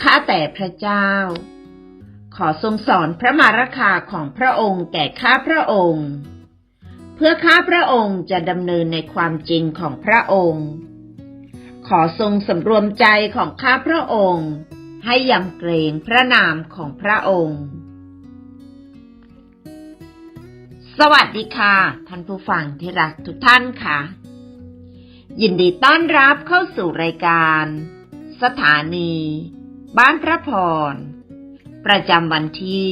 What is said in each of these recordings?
ข้าแต่พระเจ้า ขอทรงสอนพระมารคาของพระองค์แก่ข้าพระองค์ เพื่อข้าพระองค์จะดำเนินในความจริงของพระองค์ ขอทรงสำรวมใจของข้าพระองค์ ให้ยำเกรงพระนามของพระองค์ สวัสดีค่ะ ท่านผู้ฟังที่รักทุกท่านค่ะ ยินดีต้อนรับเข้าสู่รายการ สถานี บ้านพระพร ประจำวันที่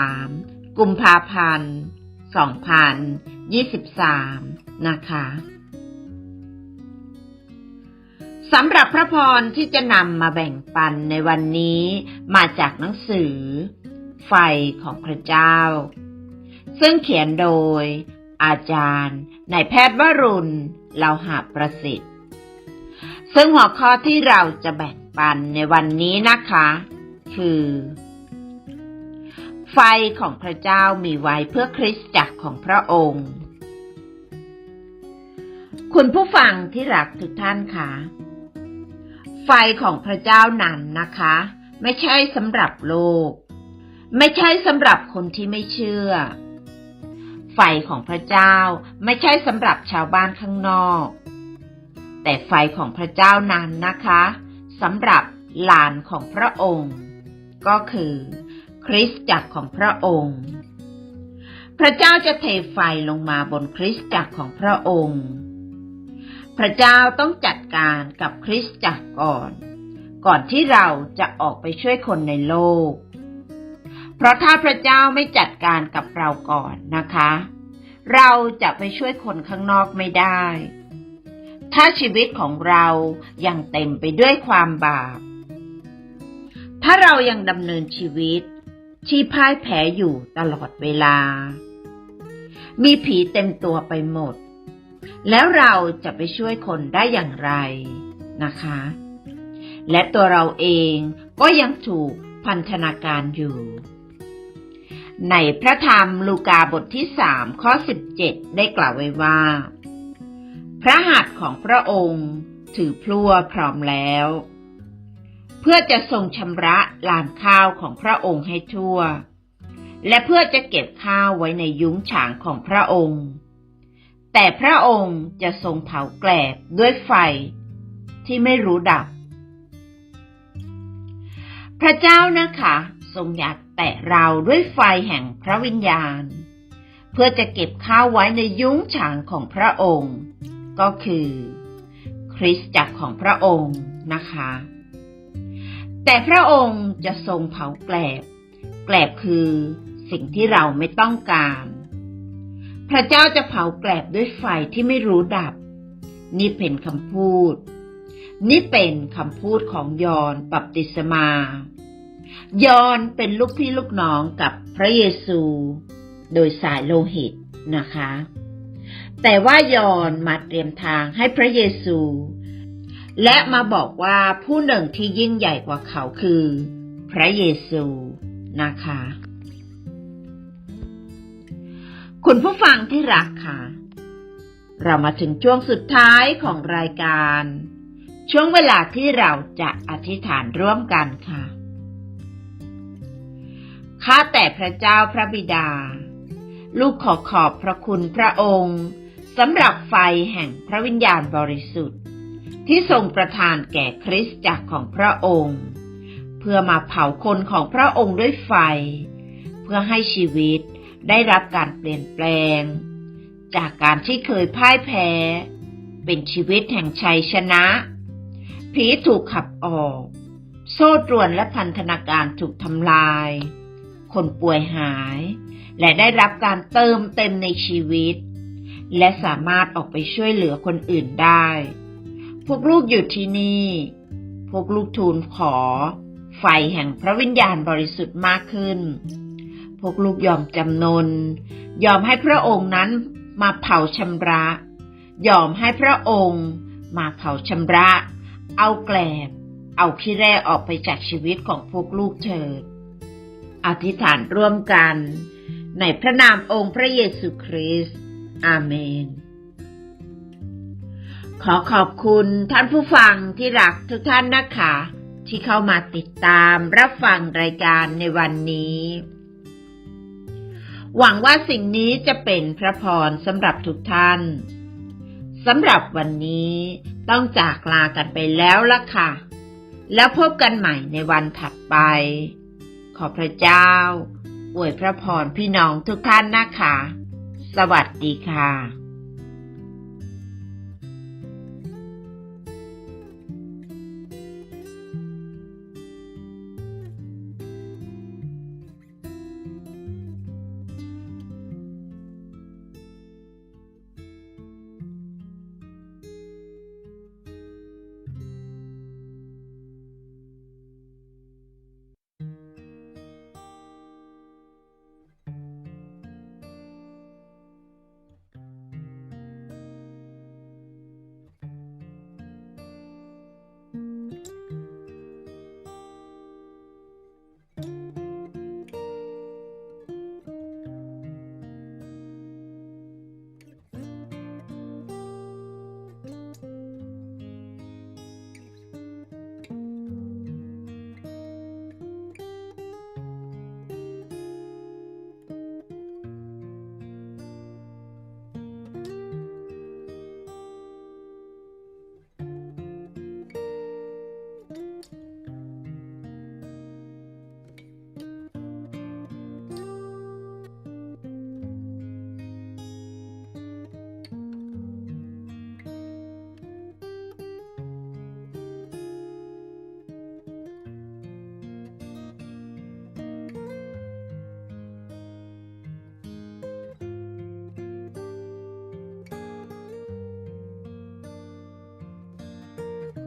13 กุมภาพันธ์ 2023 นะคะสำหรับพระพรที่จะนำมาแบ่งปันในวันนี้มาจากหนังสือ ไฟของพระเจ้า ซึ่งเขียนโดย อาจารย์นายแพทย์วรุณ เลาหาประสิทธิ์ ซึ่งหัวข้อที่เราจะแบ่งปันในวันนี้นะคะ คือ ไฟของพระเจ้ามีไว้เพื่อคริสตจักรของพระองค์ คุณผู้ฟังที่รักทุกท่านค่ะ ไฟของพระเจ้านั้นนะคะ ไม่ใช่สำหรับโลก ไม่ใช่สำหรับคนที่ไม่เชื่อ ไฟของพระเจ้าไม่ใช่สำหรับชาวบ้านข้างนอก แต่ไฟของพระเจ้านั้นนะคะสำหรับหลานของพระองค์ ก็คือ คริสตจักรของพระองค์ พระเจ้าจะเทไฟลงมาบนคริสตจักรของพระองค์ พระเจ้าต้องจัดการกับคริสตจักรก่อน ก่อนที่เราจะออกไปช่วยคนในโลก เพราะถ้าพระเจ้าไม่จัดการกับเราก่อนนะคะ เราจะไปช่วยคนข้างนอกไม่ได้ ถ้าชีวิตของเรายังเต็มไปด้วยความบาป ถ้าเรายังดำเนินชีวิตที่พ่ายแพ้อยู่ตลอดเวลา มีผีเต็มตัวไปหมด แล้วเราจะไปช่วยคนได้อย่างไรนะคะ และตัวเราเองก็ยังถูกพันธนาการอยู่ ในพระธรรมลูกาบทที่สามข้อสิบเจ็ดได้กล่าวไว้ว่า พระหัตถ์ของพระองค์ถือพลั่วพร้อมแล้ว เพื่อจะทรงชำระลานข้าวของพระองค์ให้ทั่ว และเพื่อจะเก็บข้าวไว้ในยุ้งฉางของพระองค์ แต่พระองค์จะทรงเผาแกลบด้วยไฟที่ไม่รู้ดับ พระเจ้านะคะ ทรงอยากแตะเราด้วยไฟแห่งพระวิญญาณ เพื่อจะเก็บข้าวไว้ในยุ้งฉางของพระองค์ ก็คือ คริสตจักรของพระองค์นะคะ แต่พระองค์จะทรงเผาแกลบ แกลบคือสิ่งที่เราไม่ต้องการ พระเจ้าจะเผาแกลบด้วยไฟที่ไม่รู้ดับ นี่เป็นคำพูด นี่เป็นคำพูดของยอนบัพติศมา ยอนเป็นลูกพี่ลูกน้องกับพระเยซู โดยสายโลหิตนะคะ แต่ว่ายอนมาเตรียมทางให้พระเยซู และมาบอกว่าผู้หนึ่งที่ยิ่งใหญ่กว่าเขาคือ พระเยซูนะคะ คุณผู้ฟังที่รักค่ะ เรามาถึงช่วงสุดท้ายของรายการ ช่วงเวลาที่เราจะอธิษฐานร่วมกันค่ะ ข้าแต่พระเจ้าพระบิดา ลูกขอขอบพระคุณพระองค์สำหรับไฟแห่งพระวิญญาณบริสุทธิ์ ที่ทรงประทานแก่คริสตจักรของพระองค์ เพื่อมาเผาคนของพระองค์ด้วยไฟ เพื่อให้ชีวิตได้รับการเปลี่ยนแปลง จากการที่เคยพ่ายแพ้ เป็นชีวิตแห่งชัยชนะผีถูกขับออก โซ่ตรวนและพันธนาการถูกทำลาย คนป่วยหาย และได้รับการเติมเต็มในชีวิต และสามารถออกไปช่วยเหลือคนอื่นได้ พวกลูกอยู่ที่นี่ พวกลูกทูลขอ ไฟแห่งพระวิญญาณบริสุทธิ์มากขึ้น พวกลูกยอมจำนน ยอมให้พระองค์นั้นมาเผาชำระ ยอมให้พระองค์มาเผาชำระ เอาแกลบ เอาขี้แร่ออกไปจากชีวิตของพวกลูกเถิด อธิษฐานร่วมกัน ในพระนามองค์พระเยซูคริสต์อาเมน ขอขอบคุณท่านผู้ฟังที่รักทุกท่านนะคะ ที่เข้ามาติดตามรับฟังรายการในวันนี้ หวังว่าสิ่งนี้จะเป็นพระพรสำหรับทุกท่านสำหรับวันนี้ต้องจากลากันไปแล้วละค่ะ แล้วพบกันใหม่ในวันถัดไป อพระเจ้าอวยพระพรพี่น้องทุกท่านนะคะ สวัสดีค่ะ